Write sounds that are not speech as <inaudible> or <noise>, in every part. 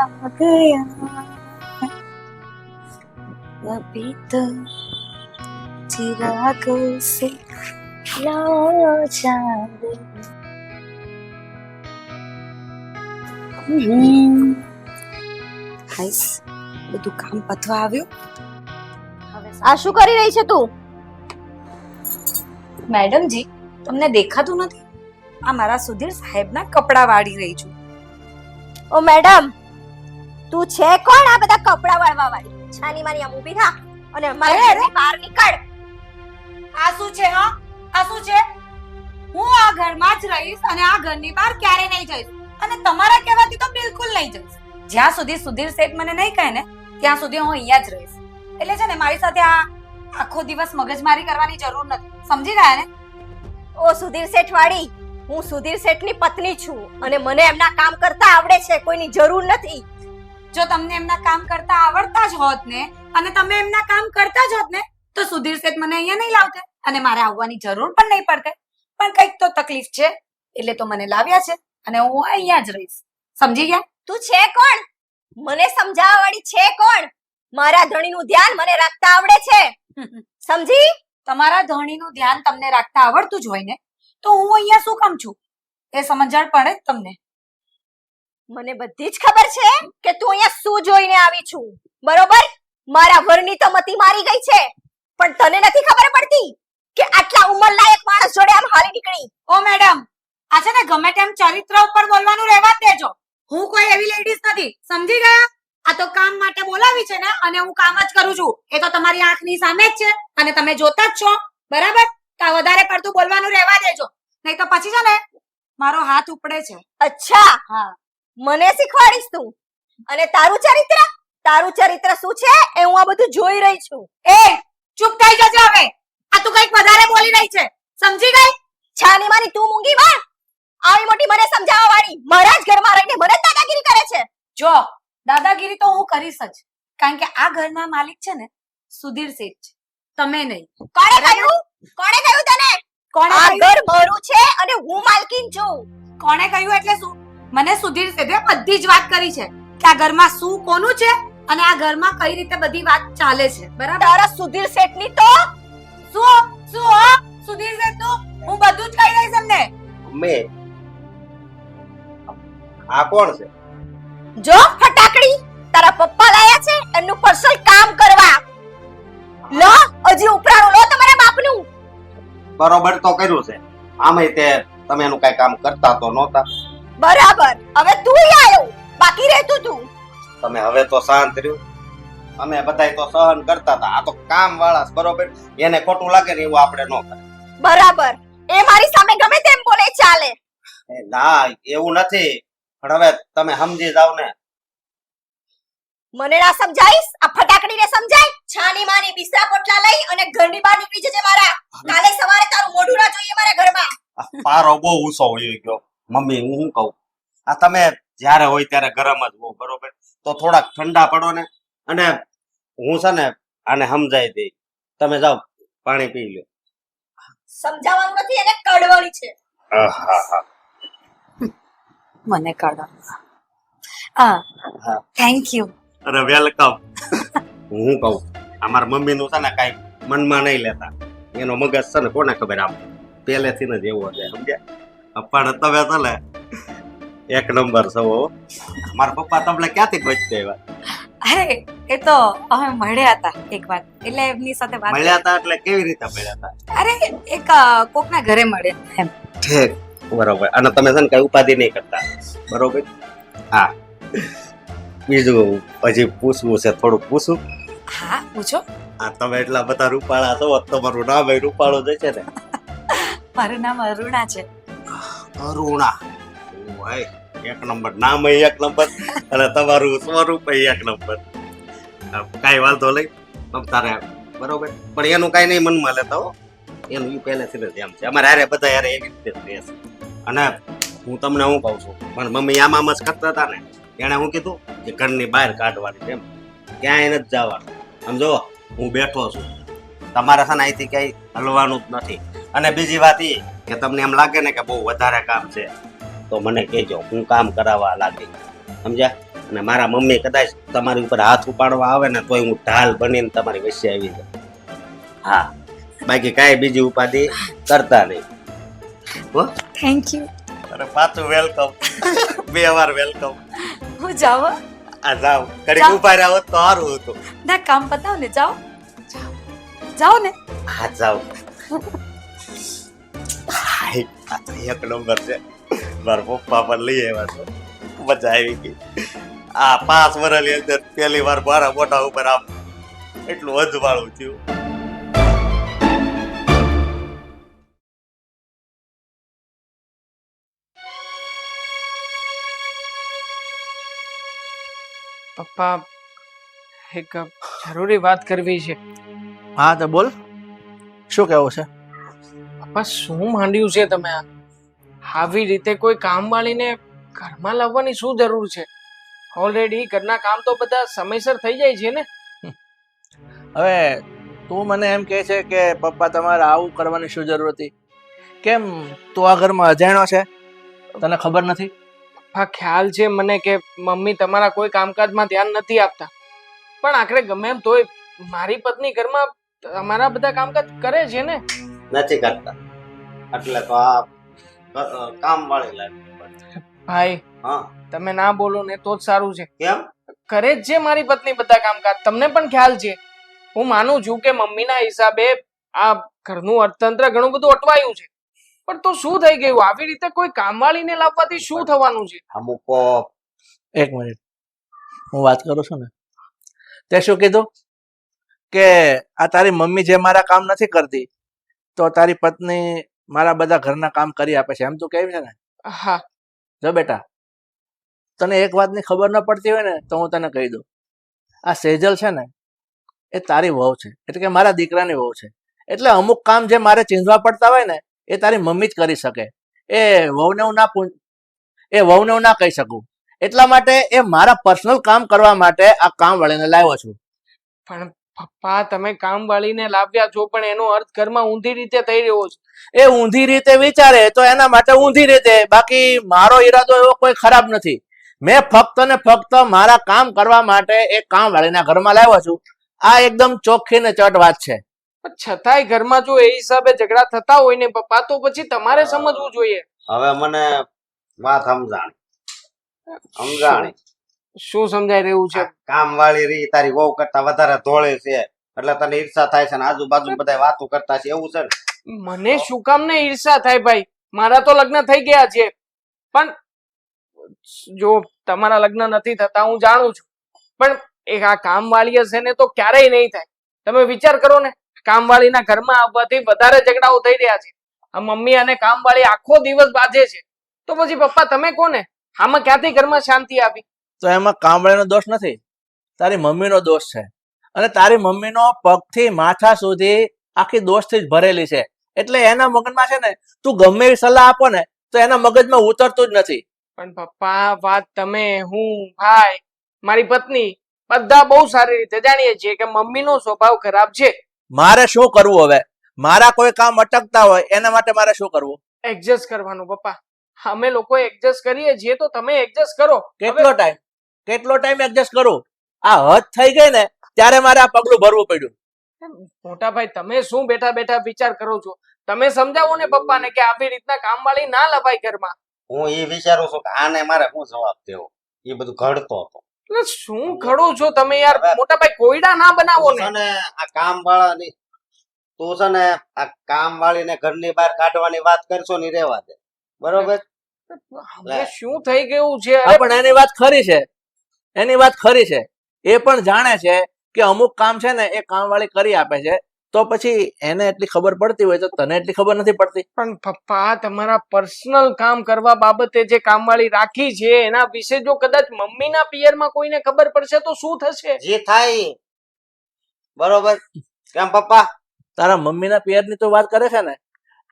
दूर आ गया अभी तो चिराग से लाओ चांद હમ. હાઈસ બધું કામ પતવા આવ્યું હવે આ શું કરી રહી છે તું મેડમજી તમને દેખાતું નથી આ મારા સુધીર સાહેબના કપડા વાળી રહી છું ઓ મેડમ તું છે કોણ આ બધા કપડા વાળવા વાળી? છાની માની આમ ઊભી થા અને મારા બહાર નીકળ. આ શું છે હા? આ શું છે? હું આ ઘરમાં જ રહીશ અને આ ઘરની બહાર ક્યારે નહીં જઈશ? અને તમારા કહેવાથી તો બિલકુલ નહીં જઈશ. જ્યાં સુધી સુધીર શેઠ મને નહીં કહે ને ત્યાં સુધી હું અહીંયા જ રહીશ. એટલે છે ને મારી સાથે આ આખો દિવસ મગજમારી કરવાની જરૂર નથી. સમજી ગયા ને? ઓ સુધીર શેઠ વાળી હું સુધીર શેઠની પત્ની છું અને મને એમના કામ કરતા આવડે છે કોઈની જરૂર નથી. જો તમને એમના કામ કરતા આવડતા જ હોત ને અને તમે એમના કામ કરતા જ હોત ને તો સુધીર શેઠ મને અહીંયા નહીં લાવતે અને મારે આવવાની જરૂર પણ નહીં પડતે. પણ કંઈક તો તકલીફ છે એટલે તો મને લાવ્યા છે અને હું અહીંયા જ રહીશ. સમજી ગયા? તું છે કોણ? મને સમજાવવા વાળી છે કોણ? મારા ધણીનું ધ્યાન મને રાખતા આવડે છે. સમજી? તમારા ધણીનું ધ્યાન તમને રાખતા આવડતું જ હોય ને તો હું અહીંયા શું કામ છું? એ સમજણ પડે તમને. મને બધી જ ખબર છે કે તું અહીંયા શું જોઈને આવી છું. બરોબર? મારા વરની તો મતી મારી ગઈ છે. પણ તને નથી ખબર પડતી કે આટલા ઉંમરલાયક માણસ જોડે આમ હાલી નીકળી. ઓ મેડમ આ છે ને ગમે તેમ ચરિત્ર ઉપર બોલવાનું રહેવા દેજો. હું કોઈ એવી લેડીઝ નથી. સમજી ગયા? આ તો કામ માટે બોલાવી છે ને અને હું કામ જ કરું છું. એ તો તમારી આંખની સામે જ છે અને તમે જોતા જ છો. બરાબર? તો વધારે પડતું બોલવાનું રહેવા દેજો. નહીં તો પછી છે ને મારો હાથ ઉપડે છે. અચ્છા. હા. મને શીખવાડીશ તું. અને તારું ચરિત્ર? તારું ચરિત્ર શું છે? એ હું આ બધું જોઈ રહી છું. એ ચૂપ થઈ જજે હવે. આ તું કંઈક વધારે બોલી રહી છે. સમજી ગઈ? છાની માની તું મૂંગી બા આવી મોટી મને સમજાવવા વાળી મારા જ ઘરમાં રહીને મને દાદાગીરી કરે છે. જો દાદાગીરી તો હું કરીશ જ. કારણ કે આ ઘરના માલિક છે ને સુધીર શેઠ છે. તમે નહીં. કોણે કહ્યું? કોણે કહ્યું તને? કોણે આ ઘર મારું છે અને હું માલકીન છું. કોણે કહ્યું એટલે શું? મને સુધીર શેઠે બધી જ વાત કરી છે કે આ ઘરમાં શું કોનું છે અને આ ઘરમાં કઈ રીતે બધી વાત ચાલે છે. બરાબર? તારા સુધીર શેઠની તો? શું? શું હો? સુધીર શેઠનું હું બધું જ કહી દઈશ એમને. મેં આ કોણ છે? જો ફટાકડી. તારા પપ્પા લાયા છે એમનું પર્સનલ કામ કરવા. લો હજી ઉપરાણું લો તમારા બાપનું. બરોબર તો કર્યું છે. આમે તે તમે એનું કઈ કામ કરતા તો નહોતા. બરાબર. હવે તું આવ્યો બાકી રહેતું તું. તમે હવે તો શાંત રહ્યું. અમે બધાય તો સહન કરતા હતા. આ તો કામ વાળા બરોબર. એને ખોટું લાગે ને એવું આપણે ન કરે બરાબર. એ મારી સામે ગમે તેમ બોલે ચાલે. ના એવું નથી. પણ હવે તમે સમજી જાવ ને. મને ના સમજાઈશ? આ ફટાકડીને સમજાય? છાની માની બિસ્તરા પોટલા લઈ અને ઘરની બહાર નીકળી જજે મારા. કાલે સવારે તારું મોઢું ના જોઈએ મારા ઘરમાં. આ પારો બહુ ઊંચો હોય ગયો. મમ્મી હું શું કહું? આ તમે જ્યારે હોય ત્યારે ગરમ જ હો બરોબર? તો થોડાક ઠંડા પડો ને અને હું છે ને આને સમજાઈ દઈ તમે જાઓ પાણી પી લો સમજાવવાનું નથી એને કડવળી છે. મને હા હા. થેન્ક યુ અરે વેલકમ હું કહું? અમારા મમ્મી નું છે ને કઈ મનમાં નહીં લેતા. એનો મગજ છે ને કોને ખબર આમ પહેલેથી જ એવો છે સમજ્યા? પણ તમે છે એક નંબર હો. મારા પપ્પા તમને ક્યાંથી ગોચતે એવા? અરે એ તો અમે મળ્યા હતા એક વાર. એટલે એમની સાથે વાત મળ્યા હતા એટલે કેવી રીતે મળ્યા હતા? અરે એક કોકના ઘરે મળ્યા એમ. ઠીક બરોબર. અને તમે છે ને કઈ ઉપાધિ નહીં કરતા. બરોબર? હા. બીજું પછી પૂછવું છે થોડુંક પૂછું? હા પૂછો. આ તમે એટલા બધા રૂપાળા છો તમારું નામ એ રૂપાળું જ છે ને. મારું નામ અરુણા છે. અરુણા. ઓય એક નંબર. નામ એક નંબર અને તમારું સ્વરૂપ એક નંબર. કાંઈ વાંધો નહીં. તમ તારે બરોબર. પણ એનું કાંઈ નહીં મનમાં લેતા હો. એનું એ પહેલેથી જ એમ છે. અમારે હારે બધા હારે એવી રીતે રહે છે અને હું તમને હું કહું છું, પણ મમ્મી આમ જ કરતા હતા ને, એણે હું કીધું કે ઘરની બહાર કાઢવાની છે એમ. ક્યાંય નથી જવાનું. આમ જો હું બેઠો છું. તમારે છે ને અહીંથી ક્યાંય હલવાનું જ નથી. અને બીજી વાત એ કે તમને એમ લાગે ને કે બહુ વધારે કામ છે તો મને કહેજો હું કામ કરાવવા લાગી સમજ્યા? અને મારા મમ્મી કદાચ તમારી ઉપર હાથ ઉપાડવા આવે ને તોય હું ઢાલ બનીને તમારી વચ્ચે આવી જાઉં. હા. બાકી કાંઈ બીજી ઉપાધિ કરતા નહીં. હો? થેન્ક યુ અરે પાછું વેલકમ <laughs> બે વાર વેલકમ હું જાઉં આ જાવ કડી જાઓ. ઊભા રહ્યા હોત તો સારું હતું. ના કામ પતાવ ને જાઓ જાઓ. જાઓ ને? હા જાવ <laughs> હાય, આ તો એક નંબર છે. મારા પપ્પા પણ લઈ આવ્યા છો. મજા આવી ગઈ. આ પાંચ વર્ષની અંદર પહેલી વાર મારા મોટા ઉપર આમ એટલું અજવાળું થયું. પપ્પા એક જરૂરી વાત કરવી છે. હા તો બોલ. શું કહેવું છે? પપ્પા શું માંડ્યું છે તમે આ? આવી રીતે કોઈ કામવાળીને ઘરમાં લાવવાની શું જરૂર છે? ઓલરેડી ઘરના કામ તો બધા સમયસર થઈ જાય છે ને? હવે તું મને એમ કહે છે કે પપ્પા તમારે આવું કરવાની શું જરૂર હતી? કેમ તું આ ઘરમાં અજાણ્યો છે? તને ખબર નથી? પપ્પા ખ્યાલ છે મને કે મમ્મી તમારા કોઈ કામકાજમાં ધ્યાન નથી આપતા. પણ આખરે ગમે એમ તોય મારી પત્ની ઘરમાં તમારા બધા કામકાજ કરે છે ને? નથી કરતા. એટલે તો આ કામ વાળી લાગે ભાઈ હા. તમે ના બોલો ને તો જ સારું છે. કેમ? કરે જ છે મારી પત્ની બધા કામકાજ તમને પણ ખ્યાલ છે. હું માનું છું કે મમ્મીના હિસાબે આ ઘરનું અર્થતંત્ર ઘણું બધું અટવાયું છે. પણ તો શું થઈ ગયું? આવી રીતે કોઈ કામવાળીને લાવવાથી શું થવાનું છે? અમુક એક મિનિટ. હું વાત કરું છું ને? તે શું કીધું? કે આ તારી મમ્મી જે મારા કામ નથી કરતી તો તારી પત્ની મારા બધા ઘરના કામ કરી આપે છે. એમ તું કેમ છે ને? હા. જો બેટા તને એક વાતની ખબર ન પડતી હોય ને તો હું તને કહી દઉં. આ સેજલ છે ને એ તારી વહુ છે. એટલે કે મારા દીકરાની વહુ છે. એટલે અમુક કામ જે મારે ચીંધવા પડતા હોય ને એ તારી મમ્મી જ કરી શકે. એ વહુને હું ના એ વહુને હું ના કહી શકું. એટલા માટે એ મારા પર્સનલ કામ કરવા માટે આ કામ વળીને લાવ્યો છું. પણ પપ્પા, તમે કામવાળીને લાવ્યા છો પણ એનો અર્થ ઘરમાં ઊંધી રીતે થઈ રહ્યો છે. એ ઊંધી રીતે વિચારે તો એના માટે ઊંધી રીતે. બાકી મારો ઈરાદો એવો કોઈ ખરાબ નથી. મેં ફક્ત ને ફક્ત મારા કામ કરવા માટે એ કામ વાળીના ઘરમાં લાવ્યો છું. આ એકદમ ચોખ્ખી ને ચટ વાત છે. છતાંય ઘરમાં જો એ હિસાબે ઝઘડા થતા હોય ને પપ્પા, તો પછી તમારે સમજવું જોઈએ. હવે મને વાત સમજાણી. સમજાણી. શું સમજાઈ રહ્યું છે? કામ વાળી રી તારી વહુ કરતા વધારે ધોળે છે. એટલે તને ઈર્ષા થાય છે ને આજુબાજુ બધા વાતો કરતા છે. એવું છે મને શું કામ ને ઈર્ષા થાય ભાઈ? મારા તો લગ્ન થઈ ગયા છે. પણ જો તમારા લગ્ન નથી થતા હું જાણું છું. પણ એક આ કામવાળી હશે ને તો ક્યારેય નહીં થાય. તમે વિચાર કરો ને કામવાળીના ઘરમાં આવવાથી વધારે ઝઘડાઓ થઈ રહ્યા છે. આ મમ્મી અને કામવાળી આખો દિવસ બાજે છે. તો પછી પપ્પા તમે કોને? આમાં ક્યાંથી ઘરમાં શાંતિ આવી? તો એમાં કામવાળીનો દોષ નથી. તારી મમ્મીનો દોષ છે. અને તારી મમ્મીનો પગથી માથા સુધી આખી દોષથી જ ભરેલી છે. એટલે એના મગજમાં છે ને તું ગમે એવી સલાહ આપો ને તો એના મગજમાં ઉતરતું જ નથી. પણ પપ્પા વાત તમે હું ભાઈ મારી પત્ની બધા બહુ સારી રીતે જાણીએ છીએ કે મમ્મીનો સ્વભાવ ખરાબ છે. મારે શું કરવું હવે? મારા કોઈ કામ અટકતા હોય એના માટે મારે શું કરવું? એડજસ્ટ કરવાનું પપ્પા. અમે લોકો એડજસ્ટ કરીએ છીએ તો તમે એડજસ્ટ કરો. કેટલો ટાઈમ કેટલો ટાઈમ એડજસ્ટ કરું? આ હદ થઈ ગઈ ને ત્યારે મારે આ પગલું ભરવું પડ્યું. મોટા ભાઈ તમે શું બેઠા બેઠા વિચાર કરો છો? તમે સમજાવો ને પપ્પાને કે આવી રીતના કામવાળી ના લવાય ઘરમાં. હું એ વિચારું છું કે આને મારે શું જવાબ દેવો? એ બધું ઘડતો હતો. એટલે શું ઘડો છો તમે યાર? મોટાભાઈ મોટા ભાઈ કોયડા ના બનાવો ને. અને આ કામ વાળાની તું છે ને આ કામ વાળીને ઘરની બહાર કાઢવાની વાત કરશો ને રેવા દે. બરોબર? હવે શું થઈ ગયું છે? પણ એની વાત ખરી છે. એની વાત ખરી છે. એ પણ જાણે છે કે અમુક કામ છે ને એ કામવાળી કરી આપે છે. તો પછી એને એટલી ખબર પડતી હોય તો તને એટલી ખબર નથી પડતી? પણ પપ્પા તમારા પર્સનલ કામ કરવા બાબતે જે કામવાળી રાખી છે એના વિશે જો કદાચ મમ્મીના પિયરમાં કોઈને ખબર પડશે તો શું થશે? જે થાય. બરોબર. કેમ પપ્પા? તારા મમ્મીના પિયરની તો વાત કરે છે ને.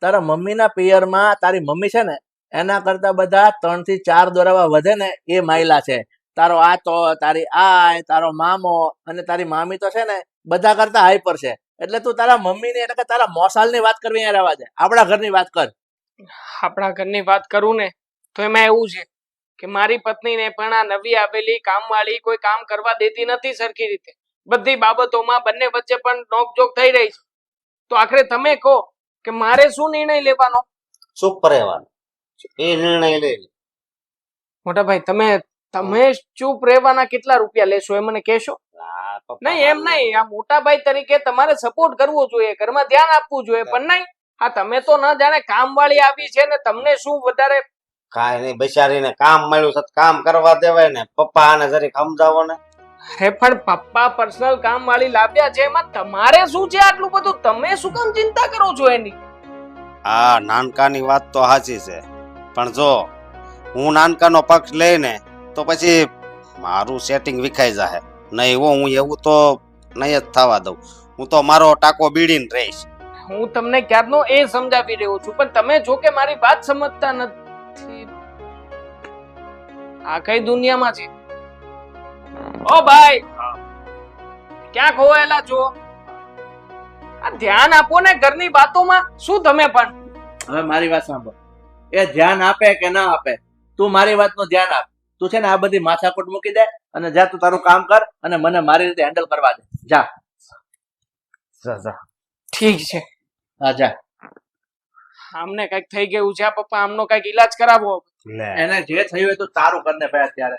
તારા મમ્મીના પિયરમાં તારી મમ્મી છે ને એના કરતા બધા ત્રણથી ચાર દોરાવા વધે ને એ માયલા છે. તારો આ તો તારી આ તારો મામો અને તારી મામી તો છે ને બધા કરતા હાઈપર છે. એટલે તું તારા મમ્મીની એટલે કે તારા મોસાલની વાત કરવી અહીંયા રહેવા દે. આપણા ઘરની વાત કર. આપણા ઘરની વાત કરું ને તો એમાં એવું છે કે મારી પત્નીને પણ આ નવી આવેલી કામવાળી કોઈ કામ કરવા દેતી નથી સરખી રીતે. બધી બાબતોમાં બંને વચ્ચે પણ નોકજોક થઈ રહી છે. તો આખરે તમે કહો કે મારે શું નિર્ણય લેવાનો? ચૂપ રહેવાનો. એ નિર્ણય લઈ લે. મોટા ભાઈ તમે તમે ચૂપ રહેવાના કેટલા રૂપિયા લેશો એ મને કહેશો? નહીં એમ નહીં. આ મોટા ભાઈ તરીકે તમારે સપોર્ટ કરવો જોઈએ ઘરમાં ધ્યાન આપવું જોઈએ પણ નહીં. આ તમે તો ન જાણે કામ વાળી આવી છે ને તમને શું વધારે કાંઈ નહીં બિચારીને કામ મળ્યું છે કામ કરવા દેવાય ને. પપ્પા આને જરી સમજાવો ને. અરે પણ પપ્પા પર્સનલ કામ વાળી લાવ્યા છે એમાં તમારે શું છે આટલું બધું? તમે શું કામ ચિંતા કરો છો એની? આ નાનકાની વાત તો સાચી છે. પણ જો હું નાનકાનો પક્ષ લઈને તો પછી મારું સેટિંગ વિખાઈ જાહે. નહીં હો હું એવું તો નહીં જ થવા દઉં. હું તો મારો ટાકો બીડીને રહીશ. હું તમને ક્યારનો એ સમજાવી રહ્યો છું પણ તમે જો કે મારી વાત સમજતા નથી. આ કઈ દુનિયામાં છે? ઓ ભાઈ! ક્યાં ખોવાયેલા છો? આ ધ્યાન આપો ને ઘરની વાતોમાં શું તમે પણ? હવે મારી વાત સાંભળો. એ ધ્યાન આપે કે ના આપે? તું મારી વાતનું ધ્યાન આપ. તું છે ને આ બધી માથાકૂટ મૂકી દે અને જા તું તારું કામ કર અને મને મારી રીતે હેન્ડલ કરવા દે. જા. જા જા. ઠીક છે. હા જા. આમને કંઈક થઈ ગયું છે આ પપ્પા આમનો કંઈક ઈલાજ કરાવો. એને જે થયું હોય તું તારું કરને ભાઈ અત્યારે.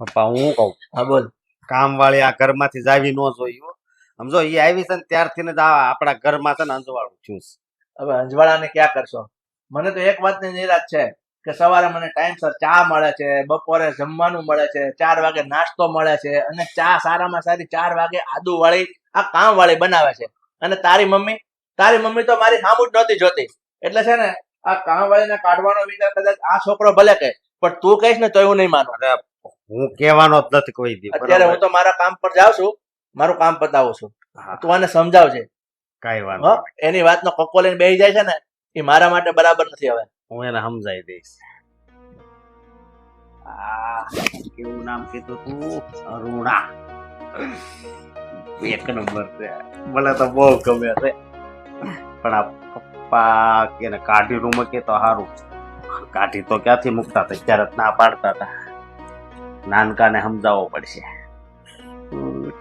પપ્પા હું કહું? હા બોલ. કામ વાળી આ ઘરમાંથી જાવી ન જોયું સમજો એ આવી છે ને ત્યારથી ને આપણા ઘરમાં છે ને અંજવાળું થયું હવે હવે અંજવાળાને ક્યાં કરશો? મને તો એક વાતની નિરાશ છે. કે સવારે મને ટાઈમસર ચા મળે છે બપોરે જમવાનું મળે છે ચાર વાગે નાસ્તો મળે છે અને ચા સારામાં સારી ચાર વાગે આદુ વાળી આ કામ વાળી બનાવે છે. અને તારી મમ્મી તારી મમ્મી તો મારી સામું જ નહોતી જોતી. એટલે છે ને આ કામ વાળીને કાઢવાનો વિચાર કદાચ આ છોકરો ભલે કહે પણ તું કહીશ ને તો એવું નહીં માનું. હું કહેવાનો જ નથી કોઈ દી અત્યારે હું તો મારા કામ પર જાઉં છું મારું કામ પતાવું છું. તું આને સમજાવજે. કઈ વાત એની વાતનો કક્કો લઈને બેસી જાય છે ને એ મારા માટે બરાબર નથી હવે. હું એને સમજાવી દઈશ. આ કેવું નામ કીધું તું? અરુણા. એક નંબર છે. મને તો બહુ ગમે છે. પણ આ પપ્પા એને કાઢી રૂમ કે તો સારું કાઢી તો ક્યાંથી મૂકતા હતા? ત્યારે ના પાડતા હતા. નાનકાને સમજાવવો પડશે.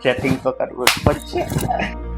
ચેટિંગ તો કરવું પડશે.